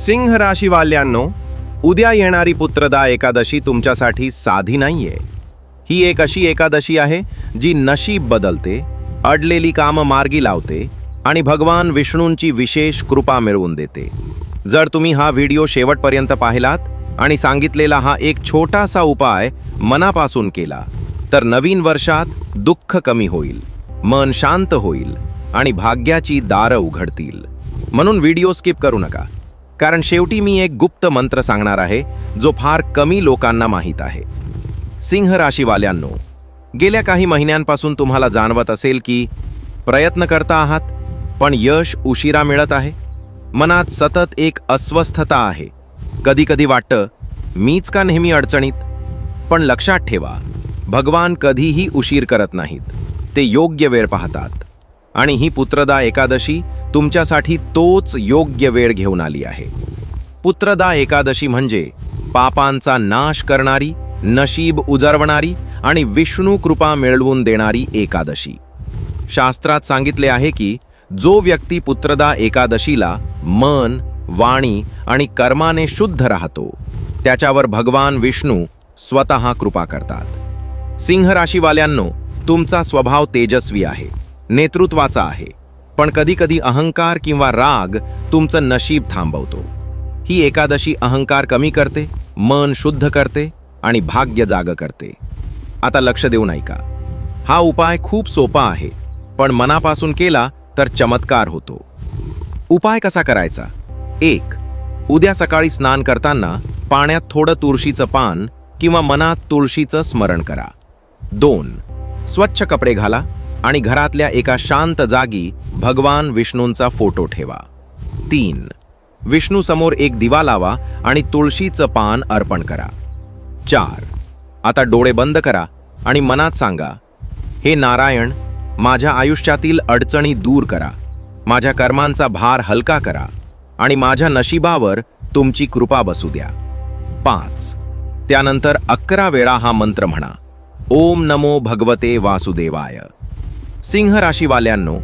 सिंह राशीवाल्यांनो उद्या येणारी पुत्रदा एकादशी तुमच्यासाठी साधी नाहीये. ही एक अशी एकादशी आहे जी नशीब बदलते अडलेली कामं मार्गी लावते आणि भगवान विष्णूंची विशेष कृपा मिळवून देते. जर तुम्ही हा व्हिडिओ शेवटपर्यंत पाहिलात आणि सांगितलेला हा एक छोटासा उपाय मनापासून केला तर नवीन वर्षात दुःख कमी होईल मन शांत होईल आणि भाग्याची दारं उघडतील. म्हणून व्हिडिओ स्किप करू नका. कारण शेवटी मी एक गुप्त मंत्र सांगणार आहे जो फार कमी लोकांना माहीत आहे. सिंह राशीवाल्यांनो गेल्या काही महिन्यांपासून तुम्हाला जाणवत असेल की प्रयत्न करता आहात पण यश उशिरा मिळत आहे. मनात सतत एक अस्वस्थता आहे. कधीकधी वाटतं मीच का नेहमी अडचणीत? पण लक्षात ठेवा भगवान कधीही उशीर करत नाहीत. ते योग्य वेळ पाहतात. आणि ही पुत्रदा एकादशी तुमच्यासाठी तोच योग्य वेळ घेऊन आली आहे. पुत्रदा एकादशी म्हणजे पापांचा नाश करणारी नशीब उजरवणारी आणि विष्णू कृपा मिळवून देणारी एकादशी. शास्त्रात सांगितले आहे की जो व्यक्ती पुत्रदा एकादशीला मन वाणी आणि कर्माने शुद्ध राहतो त्याच्यावर भगवान विष्णू स्वतः कृपा करतात. सिंह राशीवाल्यांनो तुमचा स्वभाव तेजस्वी आहे. नेतृत्वाचा आहे. पण कधीकधी अहंकार किंवा राग तुमचं नशीब थांबवतो. ही एकादशी अहंकार कमी करते मन शुद्ध करते आणि भाग्य जाग करते. आता लक्ष देऊन ऐका हा उपाय खूप सोपा आहे पण मनापासून केला तर चमत्कार होतो. उपाय कसा करायचा? एक उद्या सकाळी स्नान करताना पाण्यात थोडं तुळशीचं पान किंवा मनात तुळशीचं स्मरण करा. दोन स्वच्छ कपडे घाला. आणि घरातल्या एका शांत जागी भगवान विष्णूंचा फोटो ठेवा. तीन. विष्णू समोर एक दिवा लावा आणि तुळशीचं पान अर्पण करा. चार. आता डोळे बंद करा आणि मनात सांगा हे नारायण माझ्या आयुष्यातील अडचणी दूर करा. माझ्या कर्मांचा भार हलका करा आणि माझ्या नशिबावर तुमची कृपा बसू द्या. पाच. त्यानंतर अकरा वेळा हा मंत्र म्हणा. ओम नमो भगवते वासुदेवाय. सिंह राशीवाल्यांनो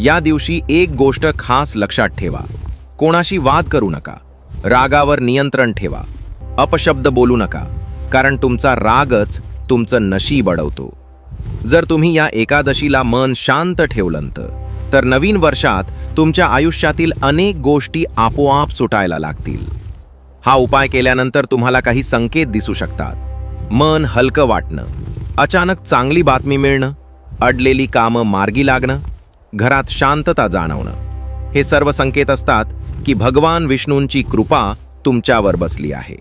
या दिवशी एक गोष्ट खास लक्षात ठेवा. कोणाशी वाद करू नका. रागावर नियंत्रण ठेवा. अपशब्द बोलू नका. कारण तुमचा रागच तुमचं नशीब अडवतो. जर तुम्ही या एकादशीला मन शांत ठेवलंत तर नवीन वर्षात तुमच्या आयुष्यातील अनेक गोष्टी आपोआप सुटायला लागतील. हा उपाय केल्यानंतर तुम्हाला काही संकेत दिसू शकतात. मन हलकं वाटणं. अचानक चांगली बातमी मिळणं अडलेली कामं मार्गी लागणं घरात शांतता जाणवणं. हे सर्व संकेत असतात की भगवान विष्णूंची कृपा तुमच्यावर बसली आहे.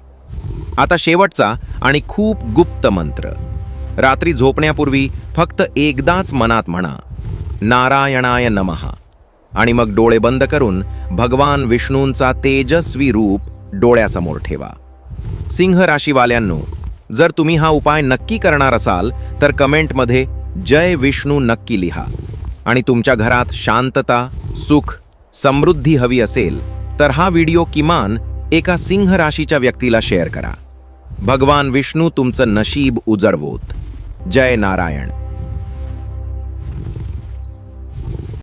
आता शेवटचा आणि खूप गुप्त मंत्र. रात्री झोपण्यापूर्वी फक्त एकदाच मनात म्हणा नारायणाय नमहा आणि मग डोळे बंद करून भगवान विष्णूंचा तेजस्वी रूप डोळ्यासमोर ठेवा. सिंह राशीवाल्यांनो जर तुम्ही हा उपाय नक्की करणार असाल तर कमेंटमध्ये जय विष्णू नक्की लिहा. आणि तुमच्या घरात शांतता सुख समृद्धी हवी असेल तर हा व्हिडिओ किमान एका सिंह राशीच्या व्यक्तीला शेअर करा. भगवान विष्णू तुमचं नशीब उजळवोत जय नारायण.